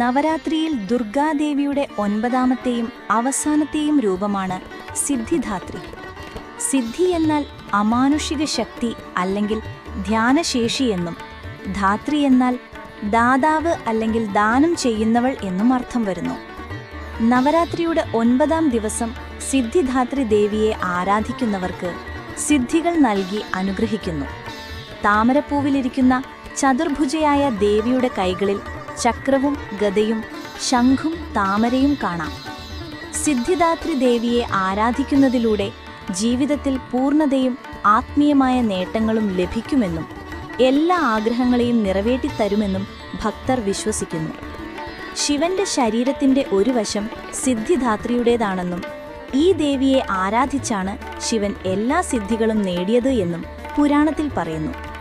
നവരാത്രിയിൽ ദുർഗാദേവിയുടെ ഒൻപതാമത്തെയും അവസാനത്തെയും രൂപമാണ് സിദ്ധിധാത്രി. സിദ്ധി എന്നാൽ അമാനുഷിക ശക്തി അല്ലെങ്കിൽ ധ്യാനശേഷി എന്നും ധാത്രി എന്നാൽ ദാതാവ് അല്ലെങ്കിൽ ദാനം ചെയ്യുന്നവൾ എന്നും അർത്ഥം വരുന്നു. നവരാത്രിയുടെ ഒൻപതാം ദിവസം സിദ്ധിധാത്രി ദേവിയെ ആരാധിക്കുന്നവർക്ക് സിദ്ധികൾ നൽകി അനുഗ്രഹിക്കുന്നു. താമരപ്പൂവിലിരിക്കുന്ന ചതുർഭുജയായ ദേവിയുടെ കൈകളിൽ ചക്രവും ഗതയും ശംഖും താമരയും കാണാം. സിദ്ധിദാത്രി ദേവിയെ ആരാധിക്കുന്നതിലൂടെ ജീവിതത്തിൽ പൂർണതയും ആത്മീയമായ നേട്ടങ്ങളും ലഭിക്കുമെന്നും എല്ലാ ആഗ്രഹങ്ങളെയും നിറവേറ്റിത്തരുമെന്നും ഭക്തർ വിശ്വസിക്കുന്നു. ശിവന്റെ ശരീരത്തിന്റെ ഒരു വശം സിദ്ധിദാത്രിയുടേതാണെന്നും ഈ ദേവിയെ ആരാധിച്ചാണ് ശിവൻ എല്ലാ സിദ്ധികളും നേടിയത് എന്നും പുരാണത്തിൽ പറയുന്നു.